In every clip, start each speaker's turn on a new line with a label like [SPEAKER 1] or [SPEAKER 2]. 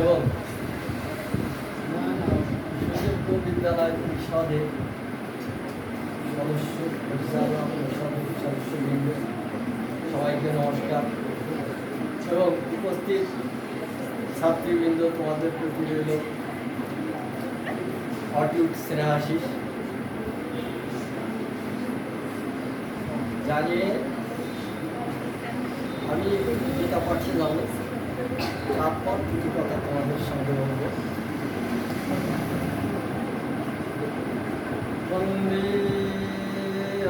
[SPEAKER 1] এবং বিদ্যালয় পরিষদের সদস্য, পরিচালক, পরিষদের সদস্যবৃন্দ সবাইকে নমস্কার। এবং উপস্থিত ছাত্রীবৃন্দ, তোমাদের প্রতি রইল অটুট স্নেহাশিস। জানিয়ে আমি যেটা পাচ্ছিলাম তারপর কিছু কথা তোমাদের সঙ্গে বলব। বন্দে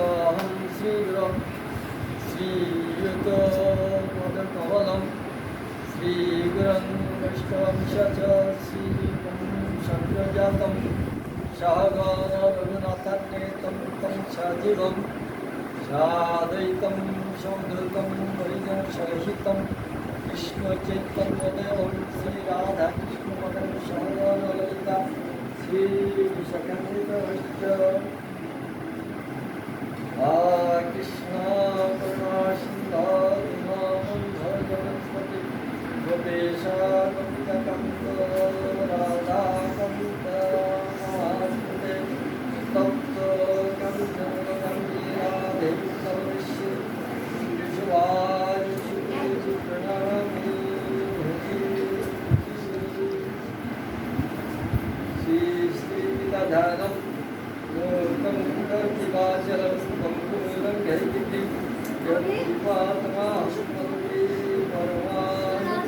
[SPEAKER 1] অহং শ্রীগুরম শ্রীযুত পদকমলম শ্রীগুরং বৈষ্ণবং চ শ্রীগুরং শঙ্করজাতম সহগণ রঘুনাথান্বিতম তম সজীবম সাদৈতম সৌদূতম হরিজন সহিতম কৃষ্ণ চৈতন্যদেবম কৃষ্ণ কৃষ্ণপদম সহগণললিতা শ্রী বিশাখান্বিতশ্চ কৃষ্ণ করুণা সিন্ধু গোপেশ শ্রী গীতাধারণম मूर्तं कर्तिकाचलं पङ्कुमूलं गैरिति यत्कृपातमास्मदे परमानन्दमाधवम्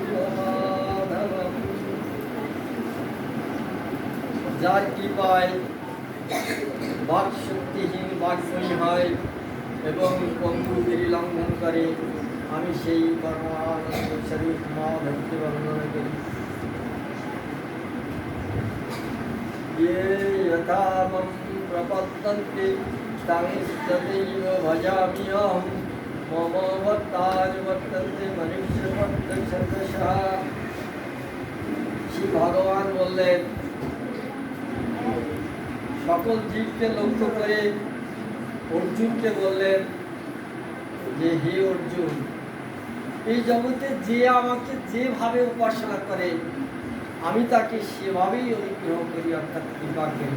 [SPEAKER 1] যার কৃপায় বাক শক্তিহীন বাকময়ী হয় এবং পঙ্গুগিরি লঙ্ঘন করে আমি সেই পরমানন্দ স্বরূপ মা ভক্তি বর্ণনা করি ये यथा मम प्रपद्यन्ते तं तदैव भजामि अहं मम भक्तानि वर्तन्ते मनुष्यभक्तशतशः শ্রী ভগবান বললেন সকল জীবকে লক্ষ্য করে অর্জুনকে বললেন যে হে অর্জুন এই জগতে যে আমাকে যেভাবে উপাসনা করে আমি তাকে সেভাবেই অনুগ্রহ করি, অর্থাৎ কৃপা করি।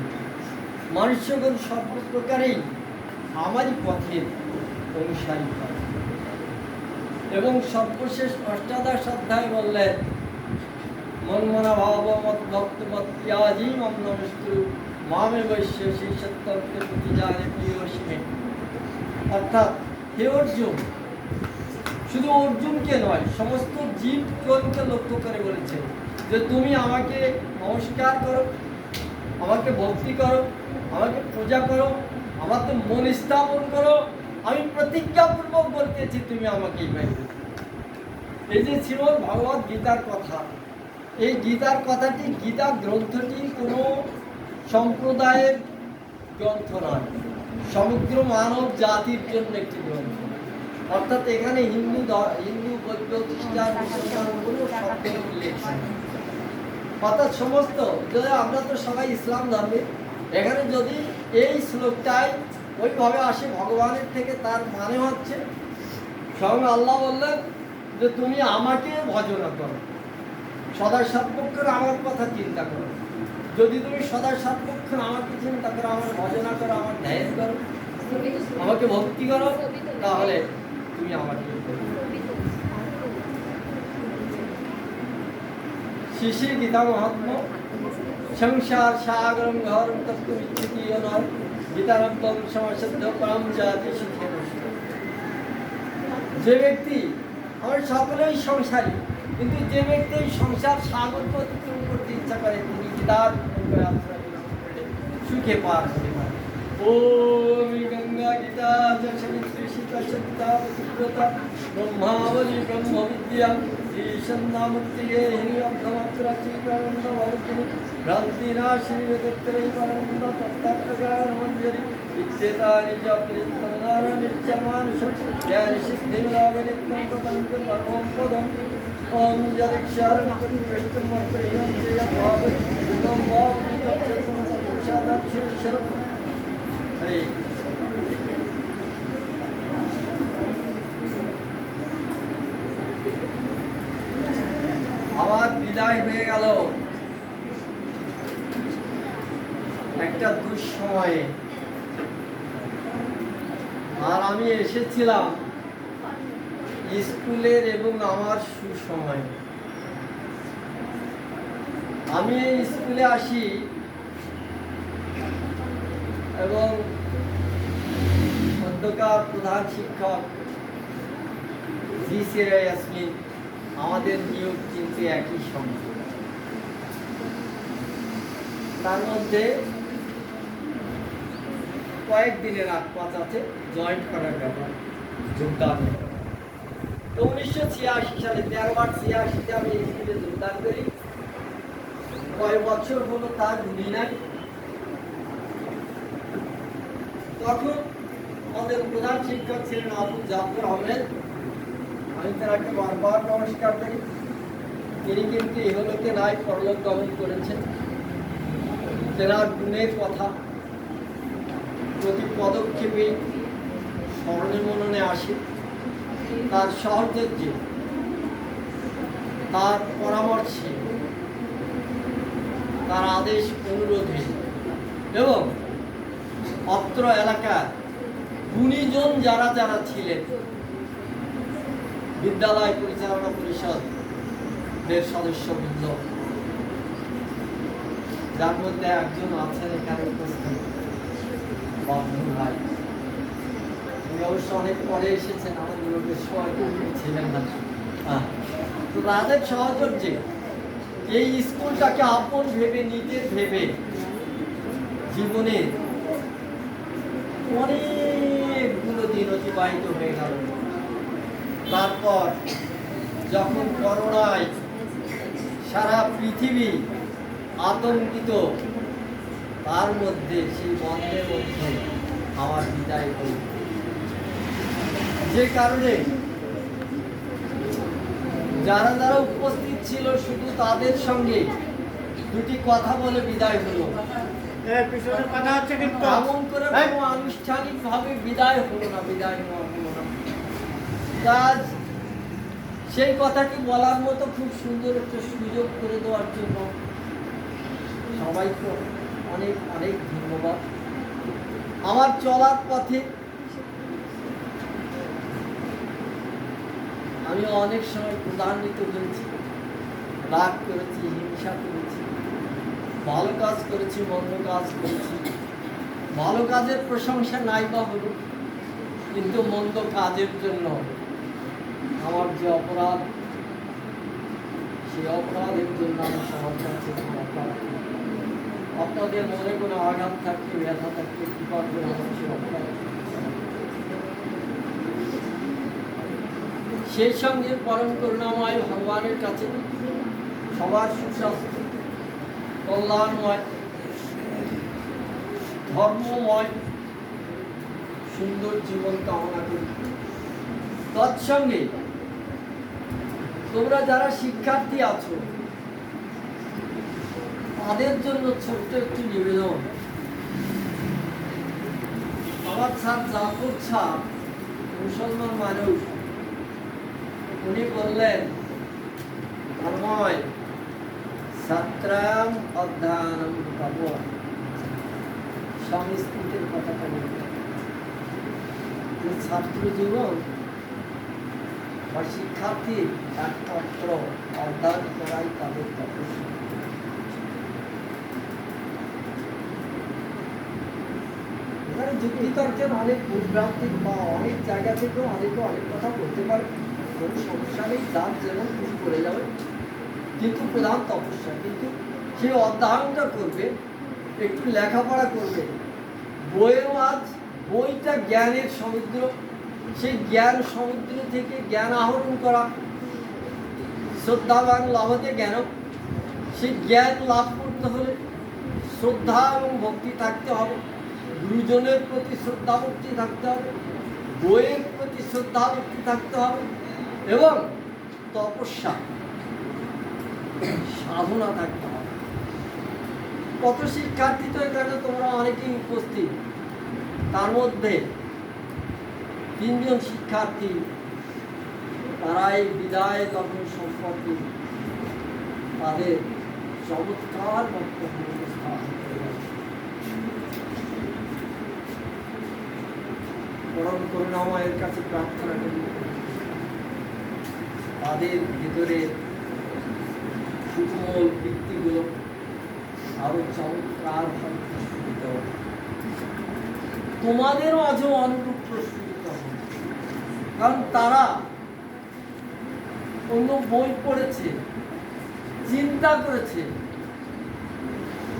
[SPEAKER 1] মানুষ্যগণ সর্বপ্রকারেই আমারই পথের অনুসারী হয়। এবং সর্বশেষ অষ্টাদশ অধ্যায় বললেন মনমনা ভাব মত ভক্ত মত ত্যাজি মম নমস্তু। মামে বৈশ্য সেই সত্যকে প্রতি জানে প্রিয়সীমে অর্থাৎ হে অর্জুন, শুধু অর্জুনকে নয়, সমস্ত জীবগণকে লক্ষ্য করে বলেছে যে তুমি আমাকে নমস্কার করো, আমাকে ভক্তি করো, আমাকে পূজা করো, আমাকে মন স্থাপন করো। আমি প্রতিজ্ঞাপূর্বক বলতেছি, তুমি আমাকে এই যে ছিল ভগবত গীতার কথা, এই গীতার কথাটি গীতা গ্রন্থটি কোনো সম্প্রদায়ের গ্রন্থ নয়, সমগ্র মানব জাতির জন্য একটি গ্রন্থ। অর্থাৎ এখানে হিন্দু হিন্দু, বৌদ্ধ, খ্রিস্টান, মুসলমান, কোনো নেই। অর্থাৎ সমস্ত, যদি আমরা তো সবাই ইসলাম ধর্মে, এখানে যদি এই শ্লোকটাই ওইভাবে আসে ভগবানের থেকে, তার মানে হচ্ছে, স্বয়ং আল্লাহ বললেন যে তুমি আমাকে ভজনা করো। সদা সর্বক্ষণ আমার কথা চিন্তা করো। যদি তুমি সদা সর্বক্ষণ আমাকে চিন্তা করো, আমার ভজনা করো, আমার ধ্যান করো, আমাকে ভক্তি করো, তাহলে তুমি আমাকে করো। গীতা মহাত্ম সংসার সাগরম ঘরম তত্ত্ব বিচ্ছুতীয় নয় গীতারব্দম সমসদ্ধ পরম জাতি শিখে যে ব্যক্তি আমার সকলেই সংসারী, কিন্তু যে ব্যক্তি সংসার সাগর অতিক্রম করতে ইচ্ছা করে, তিনি গীতার সুখে পার হতে পারে ওম গঙ্গা গীতা জশমিত্রী সীতা সত্তা ব্রহ্মাবলী ব্রহ্ম ഈശം നാമത്തിയെ നമക്രചീകരണ വകുപ്പിന് ഭ്രാന്തിനാശീലത്തിലേക്കുള്ള തത്തക്കാരമഞ്ജരി വിദ്യതാനി ചാപ്രിത്തമാനുഷം ഞാൻ സിദ്ധിരാഗരിത്വം പദം പദം ഓം ജലക്ഷാരണം വെട്ടും മക്കളിയും ചെയ്യ ഭാവം ഹരേ দুঃসময়ে আর আমি এসেছিলাম স্কুলের এবং আমার সুসময়। আমি স্কুলে আসি এবং অধ্যকার প্রধান শিক্ষক জি সিরা ইয়াসমিন আমাদের নিয়োগ কিন্তু একই সঙ্গে তার মধ্যে কয়েকদিনের আগ আছে জয়েন্ট করার ব্যাপার, যোগদান। তো উনিশশো ছিয়াশি সালে তেরো মার্চ ছিয়াশিতে আমি স্কুলে যোগদান করি। কয়েক বছর হলো তার গুলি নাই তখন আমাদের প্রধান শিক্ষক ছিলেন আবুল জাফর আহমেদ। আমি তাকে বারবার নমস্কার করি। তিনি কিন্তু ইহলোকে নাই পরলোক গমন করেছেন। তেনার গুণের কথা। প্রতি পদক্ষেপে স্মরণে মননে আসে, তার সহযোগ্যে তার পরামর্শে, তার আদেশ অনুরোধে এবং অত্র এলাকার গুণীজন যারা যারা ছিলেন, বিদ্যালয় পরিচালনা পরিষদ দের সদস্যবৃন্দ, যার মধ্যে একজন আছেন এখানে উপস্থিত। বন্ধু ভাই উনি অবশ্য অনেক পরে এসেছেন না। তো সহচর্যে এই স্কুলটাকে আপন ভেবে, নিজের ভেবে জীবনে অনেকগুলো দিন অতিবাহিত হয়ে গেল তারপর যখন করোনায় সারা পৃথিবী আতঙ্কিত তার মধ্যে সেই বন্ধের মধ্যে আমার বিদায় হল। যে কারণে যারা যারা উপস্থিত ছিল শুধু তাদের সঙ্গে দুটি কথা বলে বিদায় হলো।
[SPEAKER 2] পিছনের কথা
[SPEAKER 1] এমন করে কোনো আনুষ্ঠানিক ভাবে বিদায় হলো না বিদায় হলো না। কাজ সেই কথাটি বলার মতো খুব সুন্দর একটা সুযোগ করে দেওয়ার জন্য সবাইকে অনেক অনেক ধন্যবাদ আমার চলার পথে আমি অনেক সময় প্রধান্বিত হয়েছি, রাগ করেছি, হিংসা করেছি, ভালো কাজ করেছি, মন্দ কাজ করেছি, ভালো কাজের প্রশংসা নাই বা হলো, কিন্তু মন্দ কাজের জন্য আমার যে অপরাধ, সেই অপরাধের জন্য আমি সবার। আপনাদের মনে কোনো আঘাত থাকলে, ব্যথা থাকলে কৃপা করে সেই সঙ্গে পরম করুণাময় ভগবানের কাছে সবার সুস্বাস্থ্য, কল্যাণময়, ধর্মময়, সুন্দর জীবন কামনা করি। তৎসঙ্গে তোমরা যারা শিক্ষার্থী আছো তাদের জন্য ছোট্ট একটি নিবেদন। আমার স্যার জাফর স্যার মুসলমান মানুষ, উনি বললেন ধর্ময় সত্রাম অধ্যায়নম পাব সংস্কৃতের কথাটা বললেন। ছাত্র জীবন বা শিক্ষার্থীর একমাত্র অধ্যয়ন করাই তাদের তপস্যা। এখানে যুক্তিতর্কের অনেক বিভ্রান্তি বা অনেক জায়গা থেকেও অনেকে অনেক কথা বলতে পারে কোনো সমস্যা নেই যার যেমন খুশি করে যাবে কিন্তু প্রধান তপস্যা, কিন্তু সে অধ্যয়নটা করবে, একটু লেখাপড়া করবে। বইয়ের মাঝ বইটা জ্ঞানের সমুদ্র, সেই জ্ঞান সমুদ্র থেকে জ্ঞান আহরণ করা। শ্রদ্ধাবান লাভতে জ্ঞান সেই জ্ঞান লাভ করতে হলে শ্রদ্ধা এবং ভক্তি থাকতে হবে। গুরুজনের প্রতি শ্রদ্ধা ভক্তি থাকতে হবে, বইয়ের প্রতি শ্রদ্ধা ভক্তি থাকতে হবে এবং তপস্যা, সাধনা থাকতে হবে। কত শিক্ষার্থী তো এখানে তোমরা অনেকেই উপস্থিত। তার মধ্যে তিনজন শিক্ষার্থী তারা এই বিদায় তখন সম্পর্কে তাদের চমৎকার বক্তব্য। পরম করুণাময়ের কাছে প্রার্থনা করি তাদের ভিতরে সুকোমল বৃত্তিগুলো আরও চমৎকার ভাবে প্রস্ফুটিত হোক। তোমাদের অনুরূপ প্রস্ফুটিত। কারণ তারা অন্য বই পড়েছে, চিন্তা করেছে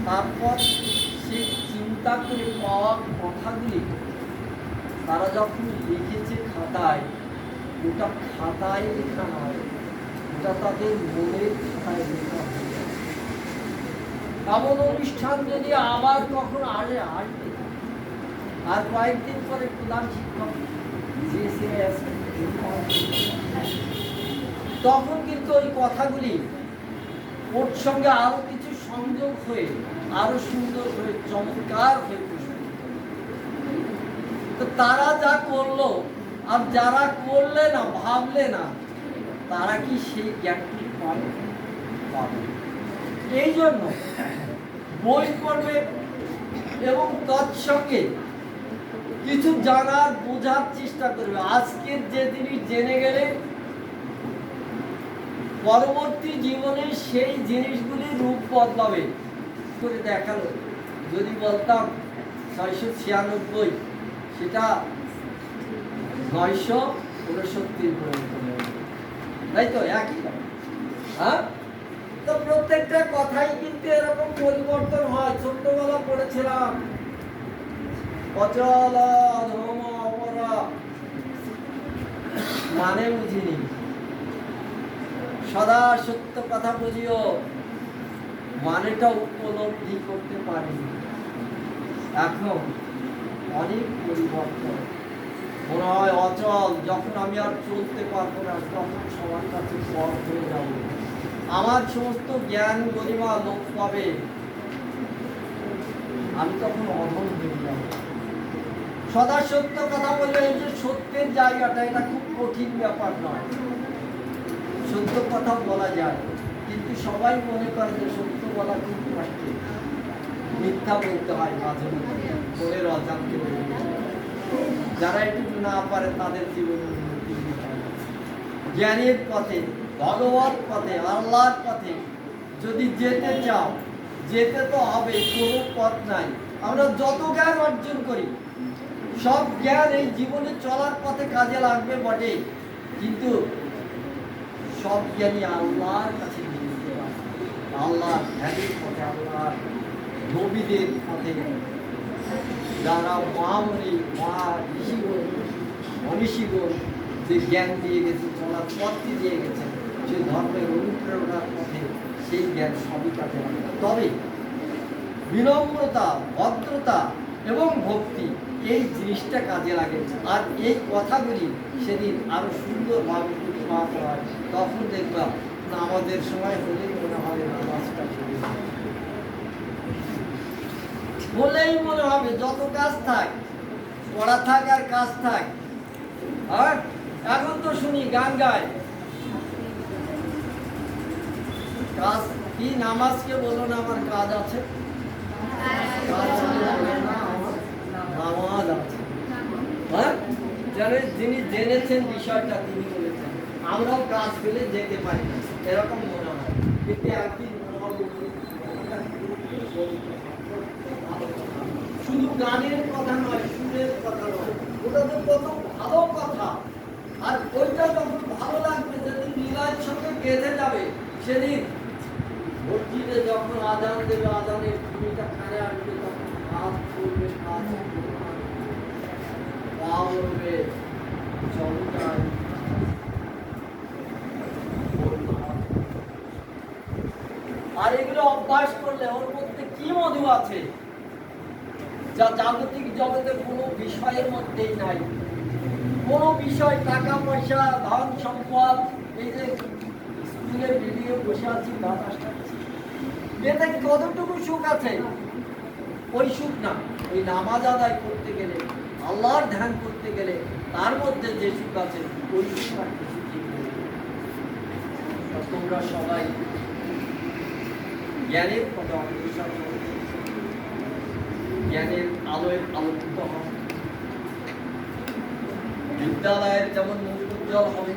[SPEAKER 1] তারপর সেই চিন্তা করে পাওয়া কথাগুলি তারা যখন লিখেছে খাতায়, ওটা খাতায় লেখা নয় ওটা তাদের মনের খাতায় লেখা হয়ে এমন অনুষ্ঠান যদি আবার কখন আরে আসবে আর কয়েকদিন পরে প্রধান শিক্ষক তখন কিন্তু ওই কথাগুলি ওর সঙ্গে আরও কিছু সংযোগ হয়ে, আরও সুন্দর হয়ে, চমৎকার হয়ে। তো তারা যা করল, আর যারা করলে না, ভাবলে না, তারা কি সেই জ্ঞানটি পাবে? এই জন্য বই পড়বে এবং তৎসঙ্গে কিছু জানার, বোঝার চেষ্টা করবে। আজকের যে জিনিস জেনে গেলে পরবর্তী জীবনে সেই জিনিসগুলি রূপ বদলাবে। করে দেখাল। যদি বলতাম ছয়শো ছিয়ানব্বই সেটা নয়শো উনসত্তর পর্যন্ত তাই তো? একই হ্যাঁ? তো প্রত্যেকটা কথাই কিন্তু এরকম পরিবর্তন হয়। ছোট্টবেলা পড়েছিলাম। অচল ধর্ম অপরা মানে বুঝিনি। সদা সত্য কথা বুঝিও। মানেটা উপলব্ধি করতে পারিনি। এখন অনেক পরিবর্তন। মনে হয় অচল, যখন আমি আর চলতে পারব না, তখন সবার কাছে পথ হয়ে যাব। আমার সমস্ত জ্ঞান গরিমা লোক পাবে। আমি তখন অধম হয়ে যাব। সদা সত্য কথা বললে এই যে সত্যের জায়গাটা, এটা খুব কঠিন ব্যাপার নয়। সত্য কথা বলা যায়, কিন্তু সবাই মনে করে যে সত্য বলা খুব কষ্টের মিথ্যা বলতে হয় মাঝে মাঝে বলে যায়। যারা একটু না পারে তাদের জীবন জ্ঞানের পথে, ভগবত পথে, আল্লাহর পথে যদি যেতে চাও, যেতে তো হবে, কোনো পথ নাই আমরা যত জ্ঞান অর্জন করি, সব জ্ঞান এই জীবনে চলার পথে কাজে লাগবে বটে কিন্তু সব জ্ঞানী আল্লাহর কাছে হয়। পথে, আল্লাহর নবীদের পথে যারা মহামণি মহা ঋষিগণ মনীষীগণ যে জ্ঞান দিয়ে গেছে, চলার পথটি দিয়ে গেছে, সে ধর্মের অনুপ্রেরণার পথে সেই জ্ঞান সবই কাজে তবে বিনম্রতা, ভদ্রতা এবং ভক্তি এই জিনিসটা কাজে লাগে। আর এই কথাগুলি সেদিন আরও সুন্দরভাবে হয়। তখন দেখবা আমাদের সময় হলেই মনে হবে নামাজটা চলে যায়। বলেই মনে হবে, যত কাজ থাক, পড়া থাক আর কাজ থাক। আর এখন তো শুনি গান গায়। কাজ কি নামাজকে বলো না আমার কাজ আছে? নামাজ আছে। হ্যাঁ? যারা যিনি জেনেছেন বিষয়টা, তিনি বলেছেন। আমরাও কাজ পেলে যেতে পারি এরকম মনে হয়। কিন্তু মনে হবে শুধু গানের কথা নয়, সুরের কথা নয়। ওটা তো কত ভালো কথা। আর ওইটা যখন ভালো লাগবে যেদিন লীলার সঙ্গে বেঁধে যাবে, সেদিন মসজিদে যখন আজান দেবে, আজানের ভূমিকা কানে আসবে, তখন হাত করবে হাত পা উঠবে চমকায় আর এগুলো অভ্যাস করলে ওর মধ্যে কি মধু আছে? যা জাগতিক জগতে কোনো বিষয়ের মধ্যেই নাই। কোনো বিষয়, টাকা, পয়সা, ধন, সম্পদ, এই যে স্কুলে ভিডিও বসে আছি বাতাস খাচ্ছি কতটুকু সুখ আছে? ওই সুখ না। ওই নামাজ আদায় করতে গেলে, আল্লাহর ধ্যান করতে গেলে, তার মধ্যে যে সুখ আছে, ওই সুখ আর কিছু তোমরা সবাই জ্ঞানের কথা হও। জ্ঞানের আলোয় আলোকিত হও বিদ্যালয়ের যেমন মুখ উজ্জ্বল হবে,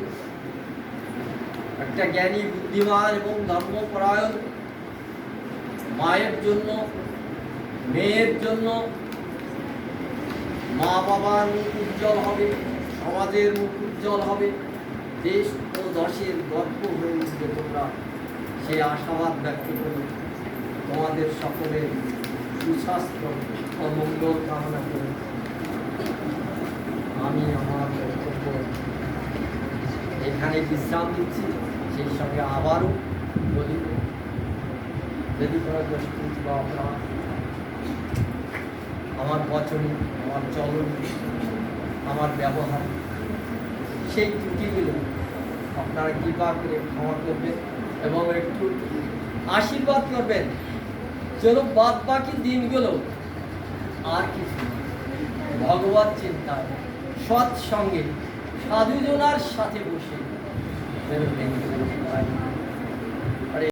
[SPEAKER 1] একটা জ্ঞানী, বুদ্ধিমান এবং ধর্মপরায়ণ, মায়ের জন্য, মেয়ের জন্য মা বাবার মুখ উজ্জ্বল হবে, সমাজের মুখ উজ্জ্বল হবে, দেশ ও দশের গর্ব হয়ে উঠবে তোমরা। সেই আশাবাদ ব্যক্ত করে তোমাদের সকলের। সুস্বাস্থ্য ও মঙ্গল কামনা করে আমি আমার বক্তব্য এখানে বিশ্রাম দিচ্ছি সেই সঙ্গে আবারও বলি, যদি কোনো বা অপরাধ আমার বচন আমার চলন, আমার ব্যবহার, সেই ত্রুটিগুলো আপনারা কৃপা করে ক্ষমা করবেন এবং একটু আশীর্বাদ করবেন। যেন বাদ বাকি দিনগুলো আর কিছু। ভগবত চিন্তায় সৎসঙ্গে সাধুজনার সাথে বসে।